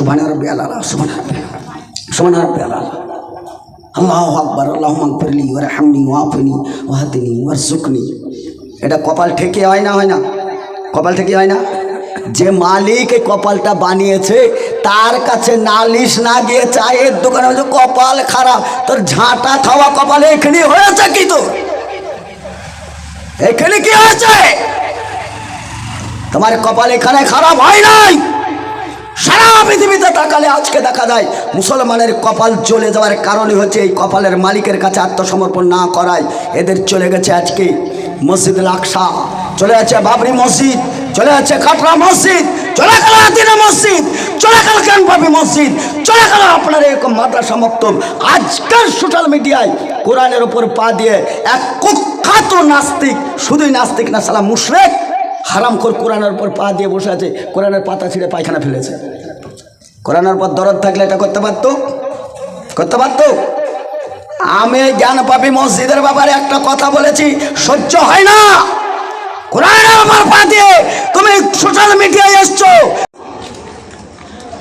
সুবান রব্বি আল্লাহ সুবান রব্বি সুবান রব্বি আল্লাহ আল্লাহ আকবর আল্লাহ এটা কপাল ঠেকে হয় না হয় না? কপাল ঠেকে হয় না? যে মালিক এই কপালটা বানিয়েছে, তার কাছে নালিশ না গিয়ে চায়ের দোকানে বলছে, কপাল খারাপ, তোর ঝাঁটা খাওয়া কপালে এখানে হয়েছে কি তো এখানে কি হয়েছে? তোমার কপাল এখানে খারাপ হয় নাই? সারা পৃথিবীতে তাকালে আজকে দেখা যায় মুসলমানের কপাল চলে যাওয়ার কারণে হচ্ছে এই কপালের মালিকের কাছে আত্মসমর্পণ না করায়। এদের চলে গেছে আজকে মসজিদ লাকসা চলে যাচ্ছে বাবরি মসজিদ, চলে যাচ্ছে কাটরা মসজিদ, চলে গেল আদিনা মসজিদ, চলে গেল কানপাবি মসজিদ, চলে গেল আপনার এরকম মাদ্রাসা মক্তব। আজকাল সোশ্যাল মিডিয়ায় কোরআনের ওপর পা দিয়ে এক কুখ্যাত নাস্তিক, শুধুই নাস্তিক না সালা মুশরেক হারাম কর কোরআনের উপর পা দিয়ে বসে আছে, কোরআনের পাতা ছিঁড়ে পায়খানা ফেলেছে। কোরআনের পর দরদ থাকলে এটা করতে পারতো? করতে পারতো? আমি জ্ঞান পাবি মসজিদের ব্যাপারে একটা কথা বলেছি, সহ্য হয় না। কোরআনের উপর পা দিয়ে তুমি সোশ্যাল মিডিয়ায় এসছো।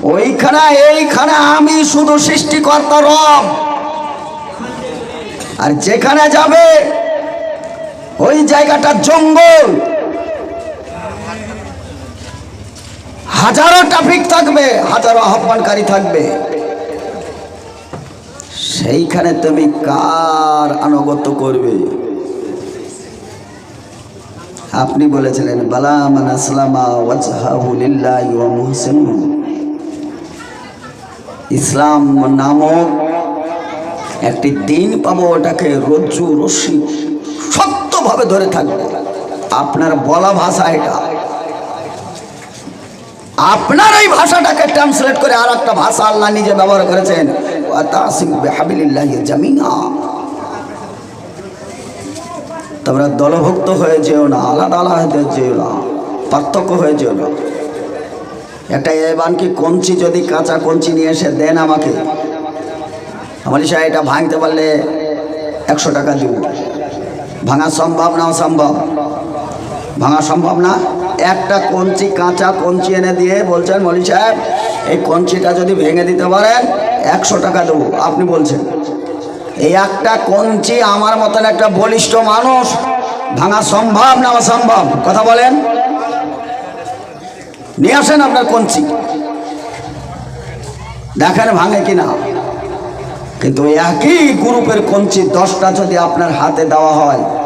ওইখানে এইখানে আমি শুধু সৃষ্টিকর্তা রব। আর যেখানে যাবে, ওই জায়গাটা জঙ্গল। হাজারো ট্রাফিক থাকবে, হাজারো আহ্বানকারী থাকবে। সেইখানে তুমি কার আনুগত্য করবে? আপনি বলেছিলেন, বালা আসলামা ওয়াজহাহু লিল্লাহি ওয়া ইসলাম নামক একটি দিন পাবো, ওটাকে রজ্জু রশ্মি শক্তভাবে ধরে থাকবে। আপনার বলা ভাষা এটা। আপনার এই ভাষাটাকে ট্রান্সলেট করে আর একটা ভাষা আল্লাহ নিজে ব্যবহার করেছেন। তোমরা দলভুক্ত হয়ে যেও না, আলাদা আলাদা যেও না, পার্থক্য হয়ে যেও না। একটা এবানকে কঞ্চি যদি কাঁচা কঞ্চি নিয়ে এসে দেন আমাকে? আমার সাহেব, এটা ভাঙতে পারলে একশো টাকা দিব। ভাঙা সম্ভব না অসম্ভব? ভাঙা সম্ভব না? একটা কঞ্চি কাঁচা কঞ্চি এনে দিয়ে বলছেন মলি সাহেব, এই কঞ্চিটা যদি ভেঙে দিতে পারেন, একশো টাকা দেবো। আপনি বলছেন, এই একটা কঞ্চি আমার মতন একটা বলিষ্ঠ মানুষ ভাঙা সম্ভব না অসম্ভব? কথা বলেন। নিয়ে আসেন আপনার কঞ্চি। দেখেন ভাঙে কিনা। কিন্তু একই গ্রুপের কঞ্চি দশটা যদি আপনার হাতে দেওয়া হয়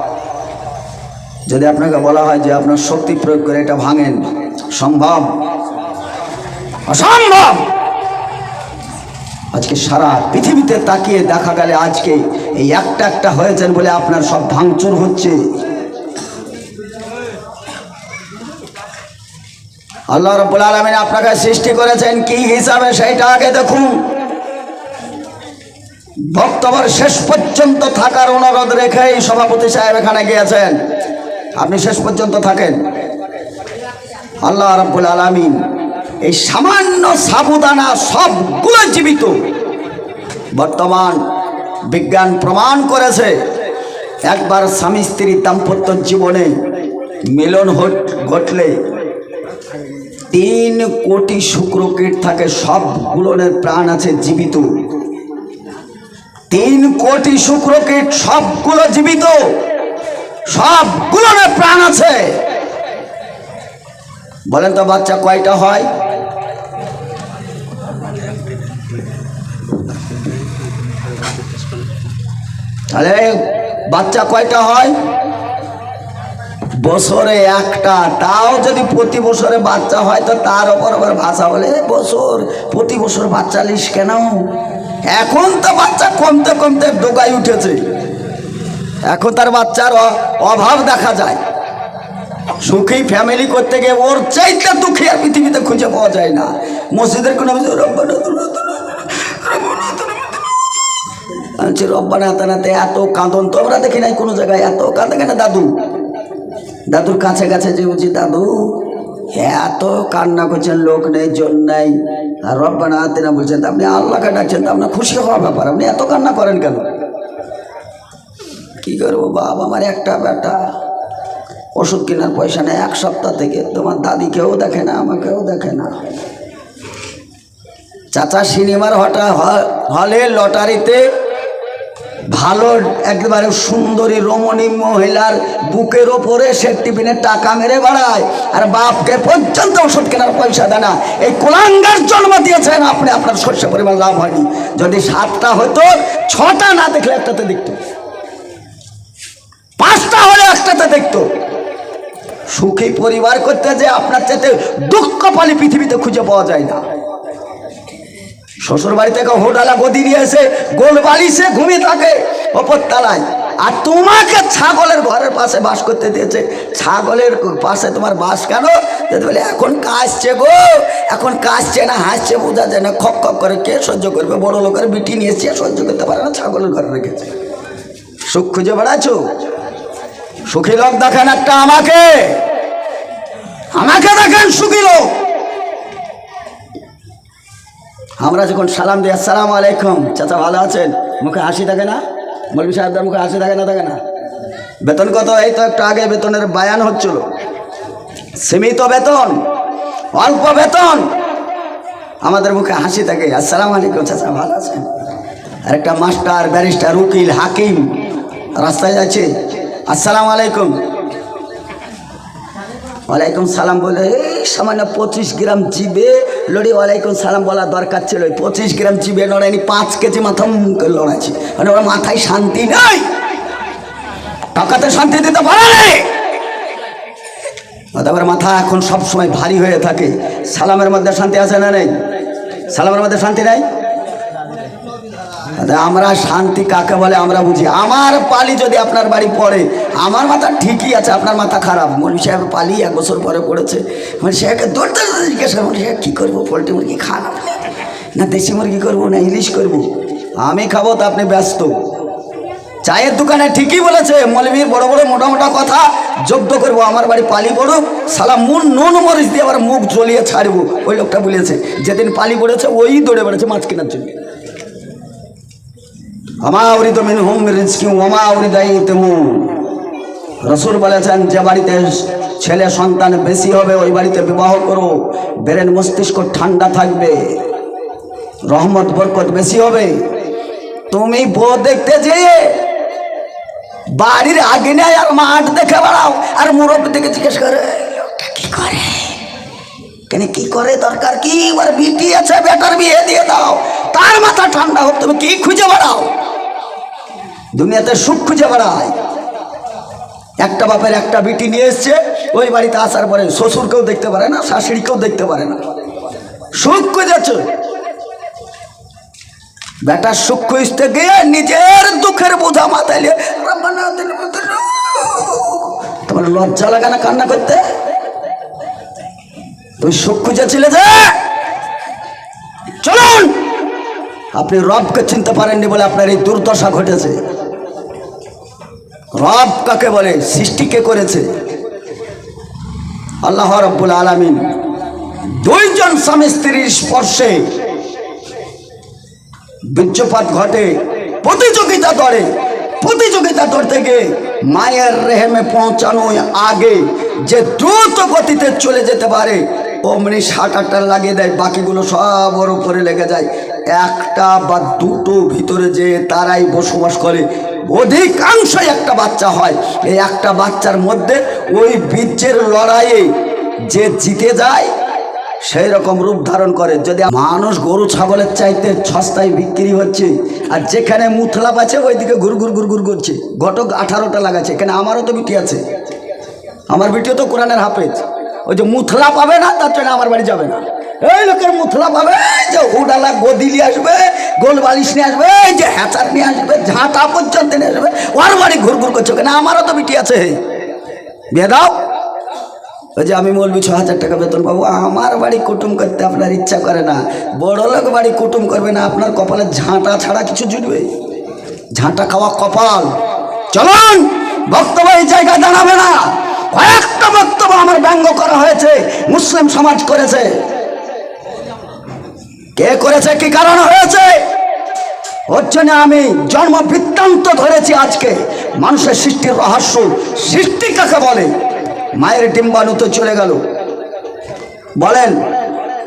যদি আপনাকে বলা হয় যে আপনার শক্তি প্রয়োগ করে এটা ভাঙেন, সম্ভব? অসম্ভব! আজকে সারা পৃথিবীতে তাকিয়ে দেখা গেলে আজকে এই একটা একটা হয়েছেন বলে আপনার সব ভাঙচুর হচ্ছে। আল্লাহ রব্বুল আলমিন আপনাকে সৃষ্টি করেছেন, কি হিসাবে সেইটা আগে দেখুন। বক্তব্যের শেষ পর্যন্ত থাকার অনুরোধ রেখেই সভাপতি সাহেব এখানে গিয়েছেন। আপনি শেষ পর্যন্ত থাকেন। আল্লাহ রাব্বুল আলামিন এই সামান্য সাবুদানা সবগুলো জীবিত। বর্তমান বিজ্ঞান প্রমাণ করেছে, একবার স্বামী স্ত্রী দাম্পত্য জীবনে মিলন ঘটলে তিন কোটি শুক্রকীট থাকে, সবগুলোর প্রাণ আছে জীবিত। তিন কোটি শুক্রকীট সবগুলো জীবিত। সবগুলোর প্রাণ আছে। বলেন তো বাচ্চা কয়টা হয়? তাহলে বাচ্চা কয়টা হয়? বছরে একটা। তাও যদি প্রতি বছরে বাচ্চা হয়, তো তার ওপর আবার ভাষা বলে বছর, প্রতি বছর বাচ্চা লিস কেন? এখন তো বাচ্চা কমতে কমতে ডোকায় উঠেছে। এখন তার বাচ্চার অভাব দেখা যায়। সুখী ফ্যামিলি করতে গিয়ে ওর চাইতে দুঃখী আর পৃথিবীতে খুঁজে পাওয়া যায় না। মসজিদের কোনো তুলা, রব্বানা তুলা। বলছি এত কাঁদন তো আমরা দেখি নাই কোনো জায়গায় এত কাঁদে কেন দাদু? দাদুর কাছে কাছে যে বলছি দাদু এত কান্না করছেন লোক নেই জন নেই। আর রব্বানা আতেনা বলছেন তা আপনি আল্লাহকে ডাকছেন তা আপনার খুশি হওয়ার ব্যাপার। আপনি এত কান্না করেন কেন? কি করব? বাপ, আমার একটা বেটা ওষুধ কেনার পয়সা নেই, এক সপ্তাহ থেকে। তোমার দাদিকেও দেখে না, আমাকেও দেখে না। চাচা সিনেমার হটা হ- হলে লটারিতে ভালো, একবারে সুন্দরী রমণী মহিলার বুকের ওপরে সে টিফিনে টাকা মেরে বেড়ায়। আর বাপকে পর্যন্ত ওষুধ কেনার পয়সা দেয় না। এই কুলাঙ্গার জন্ম দিয়েছেন আপনি, আপনার শস্য পরিমাণ লাভ হয়নি। যদি সাতটা হতো, ছটা না দেখলে একটাতে দেখতো। পাঁচটা হলে একটাতে দেখতো। সুখী পরিবার করতে যে আপনার চাইতে দুঃখ পালি পৃথিবীতে খুঁজে পাওয়া যায় না। শ্বশুর বাড়ি থেকে হোটালা গদি নিয়ে এসে গোল বালিশে ঘুমিয়ে থাকে ওপর তালায় আর তোমাকে ছাগলের ঘরের পাশে বাস করতে দিয়েছে। ছাগলের পাশে তোমার বাস কেন? বলে, এখন কাশছে গো, এখন কাশছে না, হাসছে বোঝা যায় না। খক খক করে কে সহ্য করবে? বড় লোকের বিটি নিয়ে এসে সহ্য করতে পারে না, ছাগলের ঘরে রেখেছে। সুখ খুঁজে বেড়াচ্ছ? সুখী লোক দেখেন একটা আমাকে। আমাকে দেখেন সুখী লোক। আমরা যখন সালাম দিই, আসসালাম আলাইকুম, চাচা ভালো আছেন? মুখে হাসি থাকে না? মৌলবী সাহেবদের মুখে হাসি থাকে না থাকে না? বেতন কত? এই তো একটু আগে বেতনের বায়ান হচ্ছিল। সীমিত বেতন, অল্প বেতন। আমাদের মুখে হাসি থাকে, আসসালাম আলাইকুম, চাচা ভালো আছেন? আর একটা মাস্টার, ব্যারিস্টার, উকিল, হাকিম রাস্তায় যাচ্ছে। আসসালাম আলাইকুম। ওয়ালাইকুম সালাম বলে, এই, সামান্য পঁচিশ গ্রাম জিবে লড়ি, ওয়ালাইকুম সালাম বলা দরকার ছিল। ওই পঁচিশ গ্রাম জিবে লড়াইনি পাঁচ কেজি মাথা মুখে লড়াইছি। মানে ওর মাথায় শান্তি নেই। টাকাতে শান্তি দিতে পারে তারপরে মাথা এখন সব সময় ভারী হয়ে থাকে। সালামের মধ্যে শান্তি আছে না নেই? সালামের মধ্যে শান্তি নাই? আমরা শান্তি কাকে বলে আমরা বুঝি। আমার পালি যদি আপনার বাড়ি পড়ে, আমার মাথা ঠিকই আছে, আপনার মাথা খারাপ। মনি সাহেব পালি এক বছর পরে পড়েছে। মনি সাহেবকে দৌড়তে জিজ্ঞাসা মনি সাহেব, কী করব? পোলট্রি মুরগি খান না, দেশি মুরগি করব না, ইলিশ করব। আমি খাব তো আপনি ব্যস্ত। চায়ের দোকানে ঠিকই বলেছে মৌলবীর বড় বড় মোটা মোটা কথা। যোগ্য করব, আমার বাড়ি পালি পড়ুক, সালা মুন নুন মরিচ দিয়ে আবার মুখ জ্বলিয়ে ছাড়বো। ওই লোকটা বলেছে, যেদিন পালি পড়েছে, ওই দৌড়ে বেড়েছে মাছ কেনার জন্য। আমাউরিদ রসুল বলেছেন, যে বাড়িতে ছেলে সন্তান বেশি হবে, ওই বাড়িতে বিবাহ করো, ব্রেন মস্তিষ্ক ঠান্ডা থাকবে, রহমত, বরকত বেশি হবে। তুমি বউ দেখতে যেয়ে বাড়ির আগে নেয় আর মাঠ দেখে বেড়াও, আর মুরব্বী থেকে জিজ্ঞেস করে, "এই লোকটা কি করে? কেন কি করে? দরকার কি? ওর বিটি আছে বেটার বিয়ে দিয়ে দাও। তার মাথা ঠান্ডা হোক, তুমি কি খুঁজে বেড়াও? দুনিয়াতে সুখ খুঁজে বেড়ায়। একটা বাপের একটা বিটি নিয়ে এসছে, ওই বাড়িতে আসার পরে শ্বশুরকেও দেখতে পারে না, শাশুড়িকেও দেখতে পারে না। সুখ খুঁজেছে। বেটার সুখ খুঁজতে গিয়ে নিজের দুঃখের বোঝা মাথায়। তোমার লজ্জা লাগে না কান্না করতে? তুমি সুখ খুঁজেছিলে যে? চলুন! আপনি রবকে চিনতে পারেননি বলে আপনার এই দুর্দশা ঘটেছে। রব কাকে বলে? সৃষ্টিকে করেছে? আল্লাহ রব্বুল আলামিন দুইজন স্বামী স্ত্রীর স্পর্শে বীর্যপাত ঘটে, প্রতিযোগিতা করে প্রতিযোগিতা করতে গিয়ে মায়ের রেহেমে পৌঁছানোর আগে যে দ্রুত গতিতে চলে যেতে পারে, অমনি ষাট আটটা লাগিয়ে দেয়, বাকিগুলো সব ওর উপরে লেগে যায়। একটা বা দুটো ভিতরে যে তারাই বসবাস করে। অধিকাংশই একটা বাচ্চা হয়। এই একটা বাচ্চার মধ্যে ওই বীর্যের লড়াইয়ে যে জিতে যায়, সেই রকম রূপ ধারণ করে। যদি মানুষ গরু, ছাগলের চাইতে সস্তায় বিক্রি হচ্ছে, আর যেখানে মুথলাপ আছে, ওইদিকে ঘুর ঘুর ঘুর ঘুর করছে ঘটক আঠারোটা লাগাচ্ছে, এখানে আমারও তো বিটি আছে। আমার বিটিও তো কোরআনের হাফেজ। ওই যে মুথলা পাবে না, তার জন্য আমার বাড়ি যাবে না। এই লোকের মুথলা পাবে যে হুডালা গদি নিয়ে আসবে, গোল বালিশ নিয়ে আসবে যে হ্যাচার নিয়ে আসবে, ঝাঁটা পর্যন্ত নিয়ে আসবে, ওর বাড়ি ঘুর ঘুর করছে কেন? আমারও তো বিটি আছে। বিয়ে দাও। ওই যে আমি বলবি ছ হাজার টাকা বেতন পাবো, আমার বাড়ি কুটুম করতে আপনার ইচ্ছা করে না। বড় লোক বাড়ি কুটুম করবে না, আপনার কপালে ঝাঁটা ছাড়া কিছু জুটবে। ঝাঁটা খাওয়া কপাল। চলুন, বক্তব্য এই জায়গায় দাঁড়াবে না। কয়েকটা বক্তব্য আমার ব্যঙ্গ করা হয়েছে, মুসলিম সমাজ করেছে। কে করেছে? কি কারণ হয়েছে? ওর জন্য আমি জন্ম বৃত্তান্ত ধরেছি আজকে। মানুষের সৃষ্টির রহস্য সৃষ্টি কাকে বলে। মায়ের ডিম্বাণু তো চলে গেল। বলেন,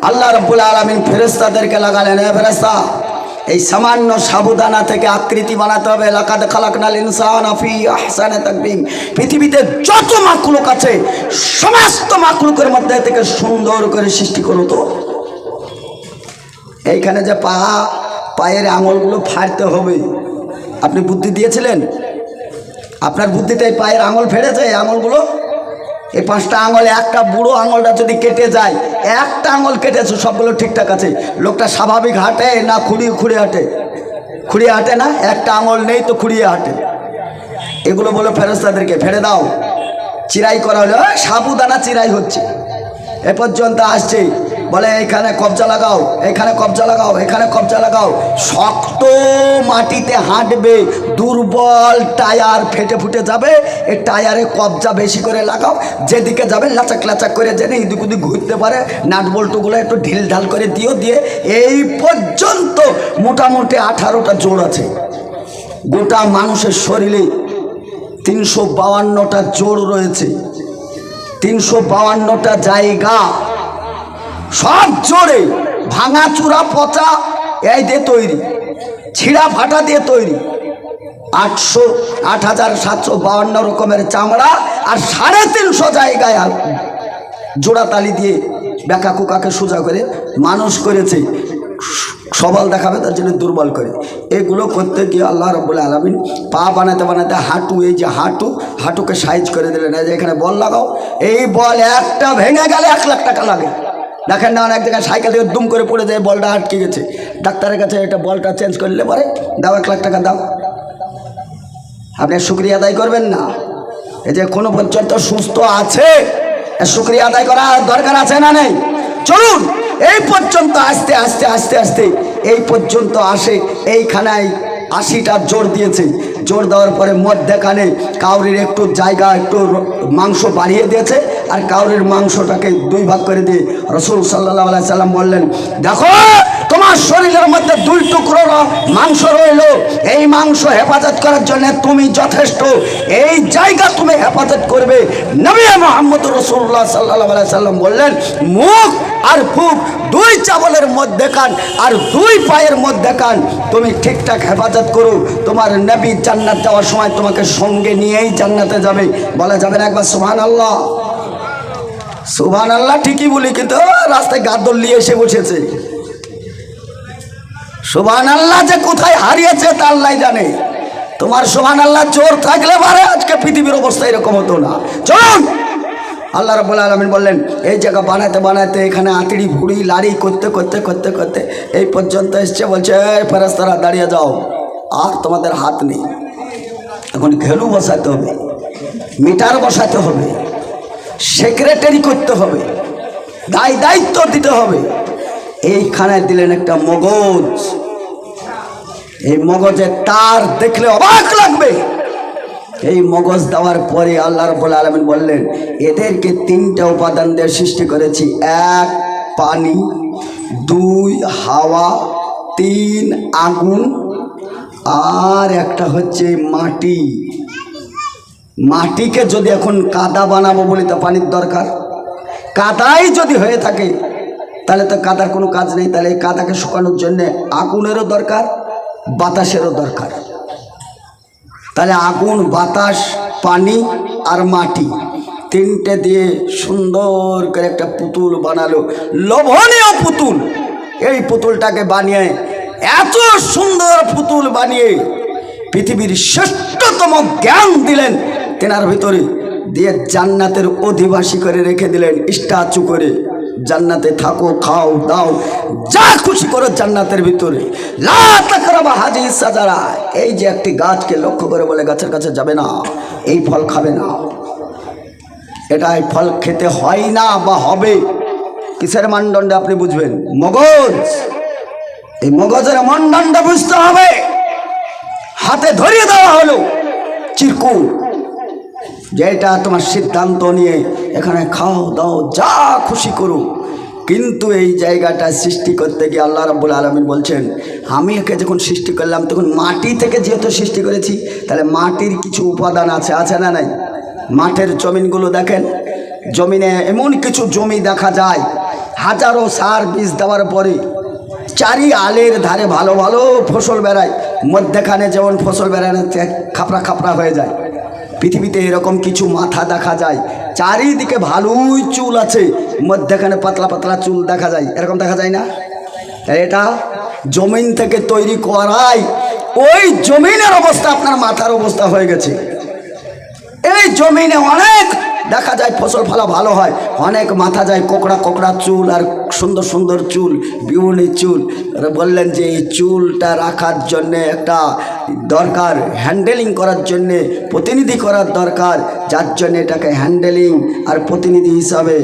আল্লাহ রব্বুল আলমিন ফেরেস্তাদেরকে লাগালেন, এ ফেরেস্তা এই সামান্য সাবুদানা থেকে আকৃতি বানাতে হবে। লাকাদ খালাকনাল ইনসান আফি আহসানে তাকবিম পৃথিবীতে যত মাকলুক আছে, সমস্ত মাকলুকের মধ্যে থেকে সুন্দর করে সৃষ্টি করো তো। এইখানে যে পা, পায়ের আঙুলগুলো ফাড়তে হবে। আপনি বুদ্ধি দিয়েছিলেন? আপনার বুদ্ধিতে এই পায়ের আঙুল ফেড়েছে, এই আঙুলগুলো? এই পাঁচটা আঙুলে, একটা বুড়ো আঙুলটা যদি কেটে যায়, একটা আঙুল কেটেছে, সবগুলো ঠিকঠাক আছে। লোকটা স্বাভাবিক হাঁটে না খুঁড়িয়ে খুঁড়ে হাঁটে? খুঁড়িয়ে হাঁটে না? একটা আঙুল নেই তো খুঁড়িয়ে হাঁটে। এগুলো বলো ফেরস্তাদেরকে ফেলে দাও। চিরাই করা হলো সাবুদানা চিরাই হচ্ছে। এ পর্যন্ত আসছে। বলে এখানে কবজা লাগাও এখানে কবজা লাগাও এখানে কবজা লাগাও। শক্ত মাটিতে হাঁটবে, দুর্বল টায়ার ফেটে ফুটে যাবে। এই টায়ারে কবজা বেশি করে লাগাও, যেদিকে যাবে লাচাক লাচাক করে জেনে ইদিক উদিক ঘুরতে পারে। নাট বল্টুগুলো একটু ঢিল ঢাল করে দিও, দিয়ে এই পর্যন্ত মোটামুটি আঠারোটা জোর আছে। গোটা মানুষের শরীরে তিনশো বাউান্নটা জোর রয়েছে। তিনশো বাউান্নটা জায়গা সব জোরে ভাঙা চূড়া পচা এই দিয়ে তৈরি, ছিঁড়া ফাটা দিয়ে তৈরি। আটশো, আট হাজার সাতশো বাউান্ন রকমের চামড়া আর সাড়ে তিনশো জায়গায় আর জোড়া তালি দিয়ে ব্যাকা কুকাকে সোজা করে মানুষ করেছে, সবল দেখাবে, তার জন্য দুর্বল করে। এগুলো করতে গিয়ে আল্লাহ রব্বুল আলমিন পা বানাতে বানাতে হাঁটু, এই যে হাঁটু, হাঁটুকে সাইজ করে দিলেন। এখানে বল লাগাও। এই বল একটা ভেঙে গেলে এক লাখ টাকা লাগে। দেখেন না এক জায়গায় সাইকেল থেকে দুম করে পড়ে যায়, বলটা আটকে গেছে। ডাক্তারের কাছে এটা বলটা চেঞ্জ করলে পরে দাও, এক লাখ টাকা দাও। আপনি শুক্রিয়া আদায় করবেন না। এই যে কোনো পর্যন্ত সুস্থ আছে শুক্রিয়া আদায় করা দরকার আছে না নেই? চলুন, এই পর্যন্ত আস্তে আস্তে আস্তে আস্তে, এই পর্যন্ত আসে, এইখানায় আশিটা জোর দিয়েছে। জোর দেওয়ার পরে মধ্যেখানে কাউরির একটু জায়গা, একটু মাংস বাড়িয়ে দিয়েছে। আর কাউরির মাংসটাকে দুই ভাগ করে দিয়ে রসুল সাল্লাহ সাল্লাম বললেন, দেখো, তোমার শরীরের মধ্যে দুই টুকরো মাংস রইল। এই মাংস হেফাজত করার জন্য তুমি যথেষ্ট। এই জায়গা তুমি হেফাজত করবে। নবী মোহাম্মদ রসুল্লাহ সাল্লাহ সাল্লাম বললেন, মুখ আর ফুক দুই চাবলের মধ্যে কান আর দুই পায়ের মধ্যে কান তুমি ঠিকঠাক হেফাজত করো। তোমার নবী জান্নাত যাওয়ার সময় তোমাকে সঙ্গে নিয়েই জান্নাতে যাবে। বলা যাবে না একবার সুহান আল্লাহ সুহান আল্লাহ ঠিকই বলি, কিন্তু রাস্তায় গাদল নিয়ে এসে বসেছে। সুবহান আল্লাহ যে কোথায় হারিয়েছে তা আল্লাহ জানে। তোমার সুবহান আল্লাহ চোর থাকলে পারে, আজকে পৃথিবীর অবস্থা এরকম হতো না। চলুন! আল্লাহ রব্বুল আলমিন বললেন, এই জায়গা বানাতে বানাতে এখানে আতিড়ি, ভুড়ি, লাড়ি করতে করতে করতে করতে এই পর্যন্ত এসছে, বলছে ফেরাস্তারা দাঁড়িয়ে যাও, আর তোমাদের হাত নেই। এখন ঘেলু বসাতে হবে, মিটার বসাতে হবে। সেক্রেটারি করতে হবে। দায় দায়িত্ব দিতে হবে। এইখানে দিলেন একটা মগজ। এই মগজের তার দেখলে অবাক লাগবে। এই মগজ দেওয়ার পরে আল্লাহ রব্বুল আলমিন বললেন, এদেরকে তিনটা উপাদান দিয়ে সৃষ্টি করেছি। এক, পানি। দুই, হাওয়া। তিন, আগুন। আর একটা হচ্ছে মাটি। মাটিকে যদি এখন কাদা বানাবো বলি তো পানির দরকার। কাদাই যদি হয়ে থাকে, তাহলে তো কাদার কোনো কাজ নেই। তাহলে এই কাদাকে শুকানোর জন্য আগুনেরও দরকার, বাতাসেরও দরকার। তাহলে আগুন, বাতাস, পানি আর মাটি তিনটে দিয়ে সুন্দর করে একটা পুতুল বানালো। লোভনীয় পুতুল। এই পুতুলটাকে বানিয়ে এত সুন্দর পুতুল বানিয়ে পৃথিবীর শ্রেষ্ঠতম জ্ঞান দিলেন তেনার ভিতরে দিয়ে জান্নাতের অধিবাসী করে রেখে দিলেন স্ট্যাচু করে। জান্নাতে থাকো, খাও, দাও, যা খুশি করো জান্নাতের ভিতরে। হাজি এই যে একটি গাছকে লক্ষ্য করে বলে গাছের কাছে যাবে না, এই ফল খাবে না। এটা এই ফল খেতে হয় না বা হবে। কিসের মানদণ্ডে আপনি বুঝবেন? মগজ। এই মগজের মানদণ্ড বুঝতে হবে। হাতে ধরিয়ে দেওয়া হলো। চিরকুট। যেটা তোমার সিদ্ধান্ত নিয়ে এখানে খাও, দাও, যা খুশি করো কিন্তু এই জায়গাটা সৃষ্টি করতে গিয়ে আল্লাহ রাব্বুল আলমিন বলছেন, আমি একে যখন সৃষ্টি করলাম, তখন মাটি থেকে যেহেতু সৃষ্টি করেছি, তাহলে মাটির কিছু উপাদান আছে আছে না নাই? মাঠের জমিনগুলো দেখেন, জমিনে এমন কিছু জমি দেখা যায়, হাজারো সার বীজ দেওয়ার পরে চারি আলের ধারে ভালো ভালো ফসল বেড়ায়, মধ্যেখানে যেমন ফসল বেড়ানো খাপড়া খাপড়া হয়ে যায়। পৃথিবীতে এরকম কিছু মাথা দেখা যায়। চারিদিকে ভালোই চুল আছে, মধ্যেখানে পাতলা পাতলা চুল দেখা যায়। এরকম দেখা যায় না? এটা জমিন থেকে তৈরি করাই, ওই জমিনের অবস্থা আপনার মাথার অবস্থা হয়ে গেছে। এই জমিনে অনেক দেখা যায় ফসল ফলা ভালো হয়। অনেক মাথা যায় কোকড়া কোকড়া চুল আর সুন্দর সুন্দর চুল, বিউনি চুল। বললেন যে এই চুলটা রাখার জন্যে একটা দরকার হ্যান্ডেলিং করার জন্যে, প্রতিনিধি করার দরকার। যার জন্য এটাকে হ্যান্ডেলিং আর প্রতিনিধি হিসাবে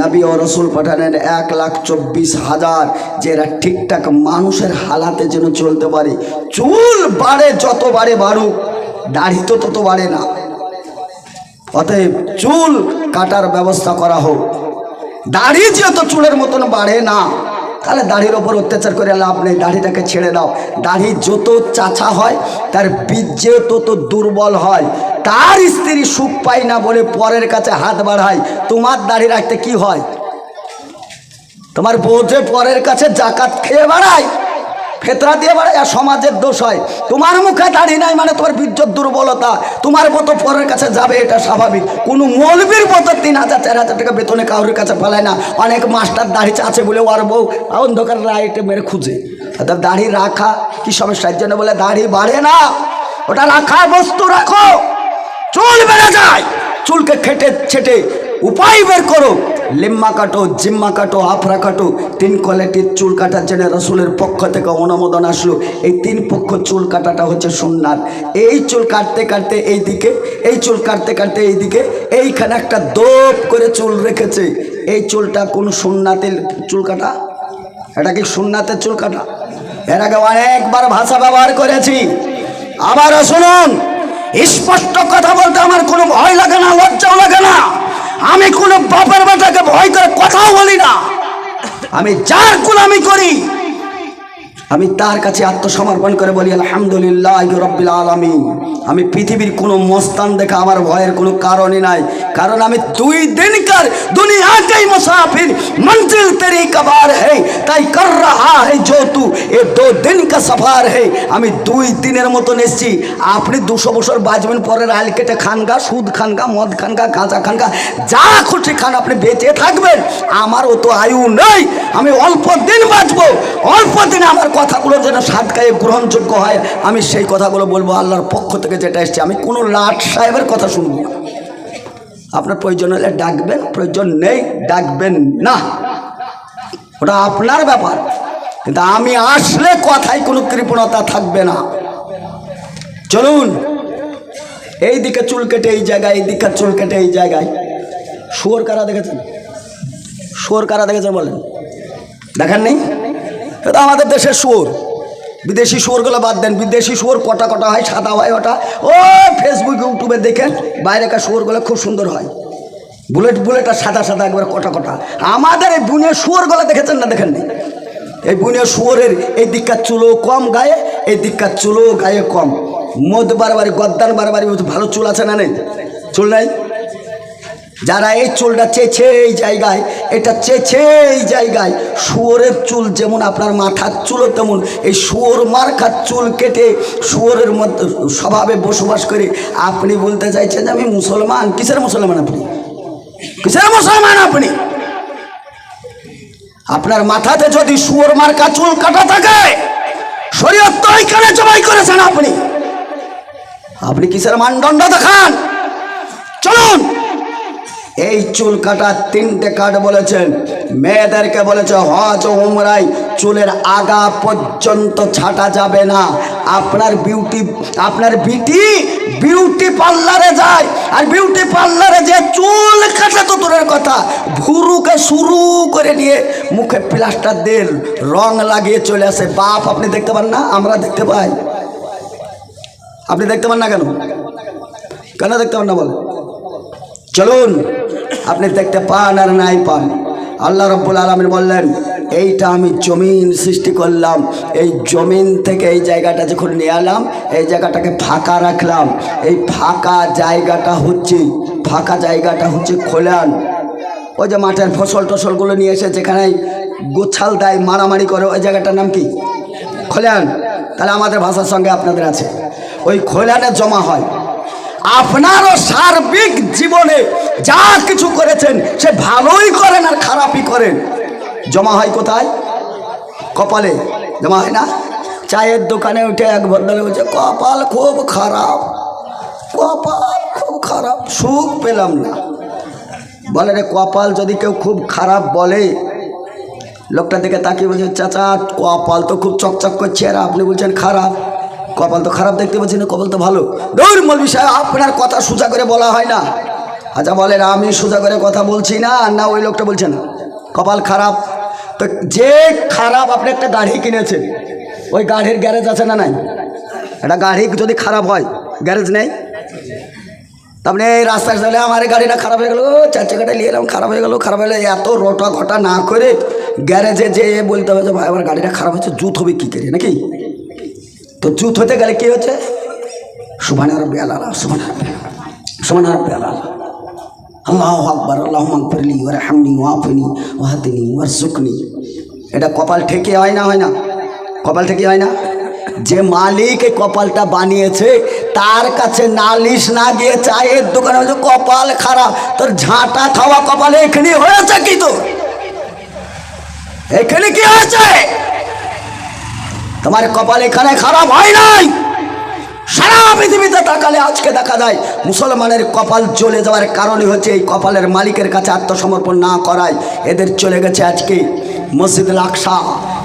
নবী ও রসুল পাঠানের এক লাখ চব্বিশ হাজার, যে এরা ঠিকঠাক মানুষের হালাতে যেন চলতে পারে। চুল বাড়ে যত বাড়ে বাড়ুক, দাড়ি তো তত বাড়ে না। অতএব চুল কাটার ব্যবস্থা করা হোক। দাড়ি যেহেতু চুলের মতন বাড়ে না, তাহলে দাড়ির ওপর অত্যাচার করে লাভ নেই, দাড়িটাকে ছেড়ে দাও। দাড়ি যত চাচা হয়, তার বীর্যে তত দুর্বল হয়, তার স্ত্রী সুখ পায় না বলে পরের কাছে হাত বাড়ায়। তোমার দাড়ি রাখতে কি হয়? তোমার যে পরের কাছে জাকাত খেয়ে বেড়ায় ফেতরা দিয়ে বেড়ায় আর সমাজের দোষ হয়। তোমার মুখে দাঁড়িয়ে নাই মানে তোমার বিদ্যুৎ দুর্বলতা। তোমার মতো পরের কাছে যাবে এটা স্বাভাবিক। কোনো মৌলবীর মতো তিন হাজার, চার হাজার টাকা বেতনে কাউরের কাছে ফেলায় না। অনেক মাস্টার দাড়ি আছে বলে ওর বউ অন্ধকার লাইটে মেরে খুঁজে। অর্থাৎ দাড়ি রাখা কি সমস্যার জন্য বলে দাড়ি বাড়ে না। ওটা রাখা বস্তু রাখো। চুল বেড়ে যায়। চুলকে খেটে ছেটে উপায় বের করো। লিম্মা কাটো, জিম্মা কাটো, আফরা কাটো, তিন কোয়ালিটির চুল কাটার জন্য রসুলের পক্ষ থেকে অনুমোদন আসলো। এই তিন পক্ষ চুল কাটাটা হচ্ছে সুন্নাত। এই চুল কাটতে কাটতে এই দিকে এই চুল কাটতে কাটতে এই দিকে এইখানে একটা দোপ করে চুল রেখেছে। এই চুলটা কোন সুন্নাতের চুল কাটা? এটা কি সুন্নাতের চুল কাটা? এর আগে অনেকবার ভাষা ব্যবহার করেছি। আবারও শুনুন, স্পষ্ট কথা বলতে আমার কোনো ভয় লাগে না, লজ্জাও লাগে না। আমি কোনো বাপের বেটাকে ভয় করে কথাও বলি না। আমি যার গুলামি করি আমি তার কাছে আত্মসমর্পণ করে বলি, আলহামদুলিল্লাহ রব্বিল আলমী আমি পৃথিবীর কোনো মস্তান দেখে আমার ভয়ের কোনো কারণই নাই। কারণ আমি দুই দিনকার দুনিয়াতেই মুসাফির, মঞ্জিল তেরি কবার হে তাই কর রাহা হে तू এ দো দিন কা সফর হে আমি দুই দিনের মতন এসছি। আপনি দুশো বছর বাঁচবেন পরে রাইল কেটে খানগা, সুদ খানগা, মদ খানগা, গাঁজা খানগা, যা খুশি খান, আপনি বেঁচে থাকবেন। আমার ও তো আয়ু নেই। আমি অল্প দিন বাঁচবো, অল্প দিন আমার কথাগুলো যেন সাতকায়ে গ্রহণযোগ্য হয়, আমি সেই কথাগুলো বলব আল্লাহর পক্ষ থেকে যেটা এসছে। আমি কোনো লাট সাহেবের কথা শুনব না। আপনার প্রয়োজন হলে ডাকবেন, প্রয়োজন নেই, ডাকবেন না। ওটা আপনার ব্যাপার। কিন্তু আমি আসলে কথায় কোনো কৃপণতা থাকবে না। চলুন এই দিকে চুল কেটে এই জায়গায় এই দিকে চুল কেটে এই জায়গায়। শুয়োর কারা দেখেছেন? শুয়োর কারা দেখেছেন বলেন? দেখেন নেই এটা আমাদের দেশের শুয়োর বিদেশি শুয়োরগুলো বাদ দেন। বিদেশি শুয়োর কটা কটা হয়, সাদা হয় ওটা। ও ফেসবুক ইউটিউবে দেখেন, বাইরেকার শুয়োরগুলো খুব সুন্দর হয়। বুলেট বুলেট আর সাদা সাদা একবার কটা কটা। আমাদের এই বুনের শুয়োরগুলো দেখেছেন না দেখেন এই বুনের শুয়োরের এই দিককার চুলো কম, গায়ে এই দিককার চুলো গায়ে কম। মদ বারবারি গদ্দার বারবারি, ভালো চুল আছে না নেই? চুল নাই? যারা এই চুলটা চেয়েছে এই জায়গায়, এটা চেয়েছে এই জায়গায়, শুয়োরের চুল যেমন আপনার মাথার চুলও তেমন, এই শুয়োর মার্কার চুল কেটে শুয়োরের মধ্যে স্বভাবে বসবাস করে, আপনি বলতে চাইছেন আমি মুসলমান? কিসের মুসলমান আপনি? কিসের মুসলমান আপনি? আপনার মাথাতে যদি শুয়োর মার্কা চুল কাটা থাকে, শরীয়ত তো জবাই করেছেন আপনি। আপনি কিসের মানদণ্ড দেখান? চলুন। এই চুল কাটার তিনটে কাট বলেছেন। মেয়েদেরকে বলেছে, হজ উমরাই চুলের আগা পর্যন্ত ছাটা যাবে না। আপনার বিউটি আপনার বিটি বিউটি পার্লারে যায়। আর বিউটি পার্লারে যে চুল কাটা তো দূরের কথা। ভুরুকে শুরু করে নিয়ে মুখে প্লাস্টার দিয়ে রং লাগিয়ে চলে আসে। বাপ, আপনি দেখতে পান না? আমরা দেখতে পাই। আপনি দেখতে পান না কেন? কেন দেখতে পান না বলেন? চলুন। আপনি দেখতে পান আর নাই পান। আল্লাহ রব্বুল আলমিন বললেন, এইটা আমি জমিন সৃষ্টি করলাম। এই জমিন থেকে এই জায়গাটা যখন নিয়ে এলাম, এই জায়গাটাকে ফাঁকা রাখলাম। এই ফাঁকা জায়গাটা হচ্ছে, ফাঁকা জায়গাটা হচ্ছে খোলান। ওই যে মাঠের ফসল টসলগুলো নিয়ে এসে যেখানে গোছাল দেয়, মারামারি করে, ওই জায়গাটার নাম কি? খোলান। তাহলে আমাদের ভাষার সঙ্গে আপনাদের আছে। ওই খোলানে জমা হয়। আপনারও সার্বিক জীবনে যা কিছু করেছেন, সে ভালোই করেন আর খারাপই করেন। জমা হয় কোথায়? কপালে। জমা হয় না? চায়ের দোকানে উঠে এক ভদ্রলোক বলছে, কপাল খুব খারাপ, কপাল খুব খারাপ, সুখ পেলাম না। বলে, রে, কপাল যদি কেউ খুব খারাপ বলে? লোকটা দিকে তাকিয়ে বলছে, চাচা, কপাল তো খুব চকচক করছে, আর আপনি বলছেন খারাপ। কপাল তো খারাপ দেখতে পাচ্ছি না, কপাল তো ভালো। দৌড় মৌলবি সাহেব, আপনার কথা সোজা করে বলা হয় না। আচ্ছা বলেন, আমি সোজা করে কথা বলছি না না ওই লোকটা বলছেন কপাল খারাপ। তো যে খারাপ আপনি একটা গাড়ি কিনেছেন, ওই গাড়ির গ্যারেজ আছে না নাই? একটা গাড়ি যদি খারাপ হয়, গ্যারেজ নেই? তারপরে এই রাস্তায় চলে আমার গাড়িটা খারাপ হয়ে গেলো চার চাকাটা নিয়ে এলাম, খারাপ হয়ে গেলো, খারাপ হয়ে গেলো, এত রোটা ঘটা না করে গ্যারেজে যে বলতে হবে যে, ভাই, আমার গাড়িটা খারাপ হয়েছে, জুত হবে কী করে, নাকি? তো জুত হতে গেলে কী হচ্ছে সুবানার বেলালা সুবানার সুবানার বেলালা আল্লাহ আকবর, আল্লাহ মাগফিরলি ওর হামনি ওয়াফিনি ওয়াহাদিনি ওয়ার সুকনি এটা কপাল ঠেকে হয় না হয় না? কপাল ঠেকে হয় না? যে মালিক এই কপালটা বানিয়েছে, তার কাছে নালিশ না গিয়ে চায়ের দোকানে হচ্ছে কপাল খারাপ, তোর ঝাঁটা খাওয়া কপালে এখানে হয়েছে কি তো এখানে কি হয়েছে? তোমার কপাল এখানে খারাপ হয় নাই। সারা পৃথিবীতে তাকালে আজকে দেখা যায়, মুসলমানের কপাল চলে যাওয়ার কারণই হচ্ছে এই কপালের মালিকের কাছে আত্মসমর্পণ না করায় এদের চলে গেছে আজকে মসজিদ লাকসা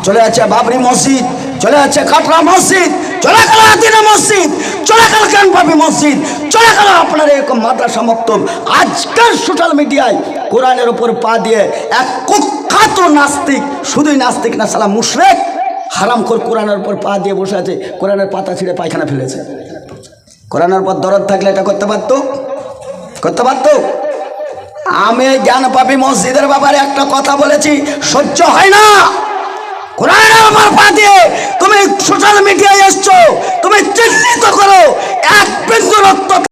চলে যাচ্ছে বাবরি মসজিদ, চলে যাচ্ছে কাটরা মসজিদ, চলে গেল আদিনা মসজিদ, চলে গেল জ্ঞানপাপি মসজিদ, চলে গেল আপনার এরকম মাদ্রাসা মক্তব। আজকাল সোশ্যাল মিডিয়ায় কোরআনের ওপর পা দিয়ে এক কুখ্যাত নাস্তিক, শুধুই নাস্তিক না, সালা মুশরেক হারাম কর কোরআনের উপর পা দিয়ে বসে আছে, কোরআনের পাতা ছিঁড়ে পায়খানা ফেলেছে। কোরআনের পর দরদ থাকলে এটা করতে পারতো? করতে পারতো? আমি জ্ঞান পাপি মসজিদের ব্যাপারে একটা কথা বলেছি, সহ্য হয় না। আমার পা তুমি সোশ্যাল মিডিয়ায় এসছো, তুমি চিহ্নিত করো, এক বিন্দু রক্ত